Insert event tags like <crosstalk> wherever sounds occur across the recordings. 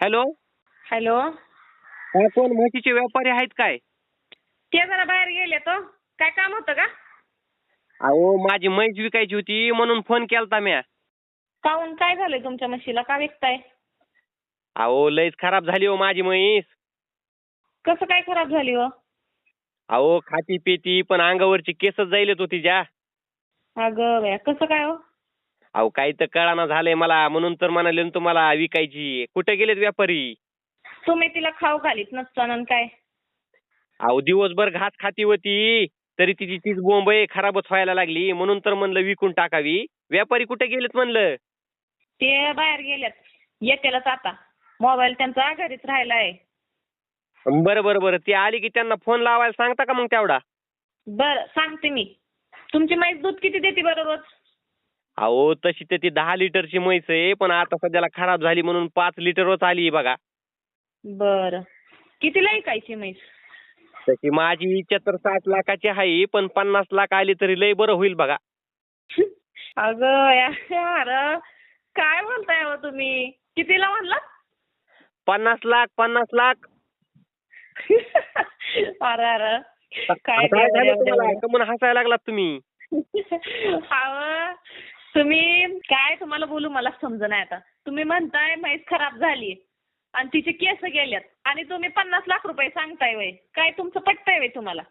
Hello? Hello? हा कोण? म्हशीचे व्यापारी आहेत काय? ते जरा बाहेर गेले तो काय काम होतं का? अहो माझी म्हैस विकायची होती म्हणून फोन केलता म्या. काहून काय झालंय तुमच्या म्हशीला? का विकताय? अहो लयच खराब झाली हो माझी म्हैस. कसं काय खराब झाली हो? अहो खाती पेती पण अंगावरची केसच जाईलच होती ज्या. अगं बया कसं काय हो? अहो काही तर कळाना झालंय मला. म्हणून तर म्हणाले ना तुम्हाला विकायची. कुठे गेलेत व्यापारी? तुम्ही तिला खाऊ घालीत नसताना काय? अहो दिवसभर घास खाती होती तरी तिची तीच बोंब आहे खराबच व्हायला लागली. म्हणून तर म्हणलं विकून टाकावी. व्यापारी कुठे गेलेत म्हणलं? ते बाहेर गेल्यात येतेलच आता. मोबाईल त्यांचा घरीच राहिलाय. बरं बरं बरं. ती आली की त्यांना फोन लावायला सांगता का मग तेवढा? बर सांगते मी. तुमची म्हैस दूध किती देते बरं रोज? अहो तशी तर ती दहा लिटरची म्हैस आहे पण आता सध्याला खराब झाली म्हणून पाच लिटरच आली बघा. बर. कितीला ऐकायची म्हैस? तशी माझी इच्छा तर साठ लाखाची आहे पण पन्नास लाख आली तरी लय बरं होईल बघा. <laughs> अगं यार काय म्हणताय हो तुम्ही? कितीला म्हणला? पन्नास लाख पन्नास लाख. <laughs> अरे अरे. काय देवा झालं तुम्हाला देवा. हसायला लागलात तुम्ही? <laughs> अहो तुम्ही काय तुम्हाला बोलू मला समजणार आता. तुम्ही म्हणताय म्हैस खराब झाली. आणि तिचे केस गेल्यात आणि तुम्ही पन्नास लाख रुपये सांगताय वय. काय तुमचं पटतंय वय तुम्हाला?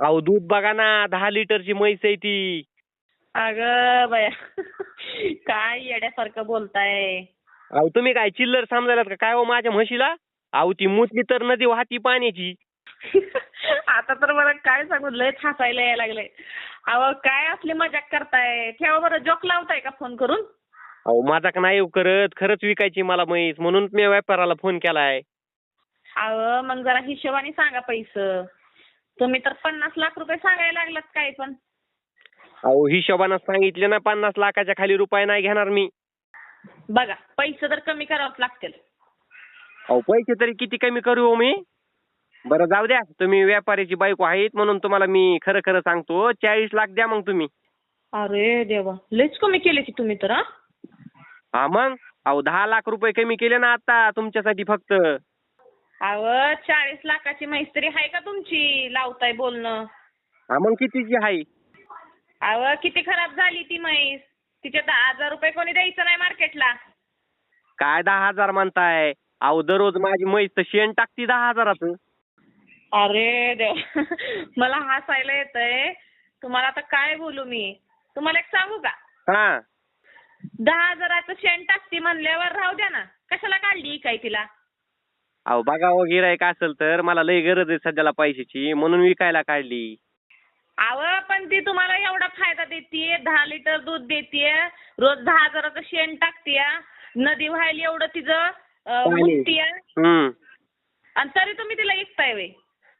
अहो दूध बघा ना दहा लिटरची म्हैस आहे ती. अगं बया काय येड्यासारखं बोलताय. अहो तुम्ही काय चिल्लर समजायलात का? काय हो माझ्या म्हशीला? अहो ती मुतली तर नदी वाहती पाण्याची. <laughs> आता तर मला काय सांगू लय हसायला यायला लागलंय. अहो काय असली मजाक करताय? ठेवा बरं जोक लावताय का फोन करून? अहो माझा का नाही हो करत. खरंच विकायची मला म्हैस. म्हणून मी व्यापाराला फोन केलाय. अहो मग जरा हिशोबाने सांगा पैसे. तुम्ही तर पन्नास लाख रुपये सांगायला लागलात काय पण. अहो हिशोबानं सांगितले ना पन्नास लाखाच्या खाली रुपये नाही घेणार मी. बघा पैसे तर कमी करावंच लागतील. अहो पैसे तरी किती कमी करू हो मी? बरं जाऊ द्या. तुम्ही व्यापाऱ्याची बायको आहेत म्हणून तुम्हाला मी खरं खरं सांगतो. चाळीस लाख द्या मग तुम्ही. अरे देवा. लयच कमी केले की तुम्ही तर हा? हा मग? अहो दहा लाख रुपये कमी केले ना आता तुमच्यासाठी फक्त. अहो चाळीस लाखाची म्हैस तरी आहे का तुमची? लावताय बोलणं. हा मग कितीची आहे? अहो किती खराब झाली ती म्हैस? तिचे दहा हजार रुपये कोणी द्यायचं नाही मार्केटला. काय दहा हजार म्हणताय? अहो दररोज माझी म्हैस तर शेण टाकती दहा हजाराचं. अरे देव. <laughs> मला हसायला येतंय. तुम्हाला आता काय बोलू मी? तुम्हाला एक सांगू का? हा. दहा हजाराचं शेण टाकती म्हणल्यावर राहू द्या ना. कशाला काढली काय तिला? अहो बघा हो गिरायक असेल तर मला लय गरज आहे सध्याला पैशाची. म्हणून विकायला काढली. अव पण ती तुम्हाला एवढा फायदा देतीये. दहा लिटर दूध देतीये. रोज दहा हजाराचं शेण टाकतीये. नदी व्हायला एवढं तिचं पाणी. हम्म. आणि तरी तुम्ही तिला विकताय वे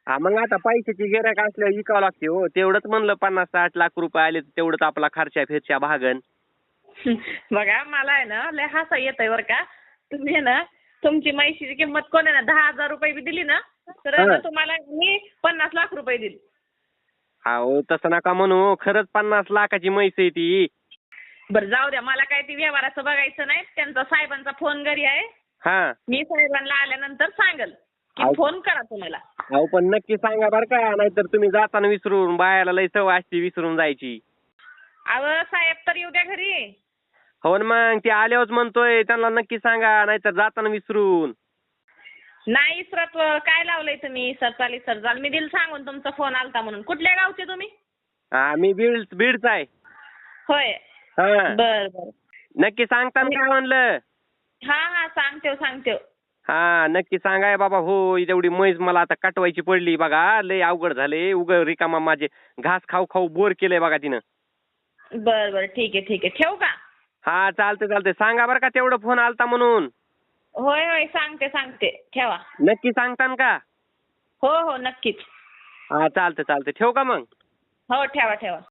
हा मग आता पैशाची गिरायक असल्यावर विकावं लागते हो. तेवढंच म्हणलं पन्नास साठ लाख रुपये आले तर तेवढंच आपला खर्चा फिरच्या भागन. <laughs> बघा मला आहे ना लय हसा येतंय बरं का. तुम्ही आहे ना तुमची म्हैशीची किंमत कोण आहे ना दहा हजार रुपये बी दिली ना तर आहे ना हा. तुम्हाला मी पन्नास लाख रुपये दिली. अहो तसं नका म्हणू खरंच पन्नास लाखाची म्हैस आहे ती. बरं जाऊ द्या मला काय ती व्यवहाराचं बघायचं नाही. त्यांचा साहेबांचा फोन घरी आहे. हा. मी साहेबांना आल्यानंतर सांगल. की अहो. फोन करा तुम्हाला. अहो पण नक्की सांगा बरं का नाहीतर तुम्ही जाताना विसरून बायाला लय सवय असते विसरून जायची. अव साहेब तर येऊ द्या घरी. हो ना मग ते आल्यावरच म्हणतोय त्यांना नक्की सांगा नाहीतर जाताना विसरून. नाही इसरत काय लावलंय तुम्ही सर चाली सर चाल? मी दिल सांगून तुमचा फोन आलता म्हणून. कुठल्या गावचे तुम्ही? हा मी बीड बीडचा आहे. होय. हा. बर बर. नक्की सांगता ना काय म्हणलं? हा हा सांगते सांगते हा नक्की सांगाय बाबा हो तेवढी म्हैस मला आता कटवायची पडली बघा लय अवघड झाले उग रिकामा माझे घास खाऊ खाऊ बोर केलंय बघा तिनं. बर बर ठीक आहे ठीक आहे. ठेवू का? हा चालते चालते सांगा बरं का तेवढं फोन आलता म्हणून. होय होय सांगते सांगते. ठेवा. नक्की सांगतान का? हो हो नक्कीच. हा चालते चालते ठेवू का मग? हो ठेवा ठेवा.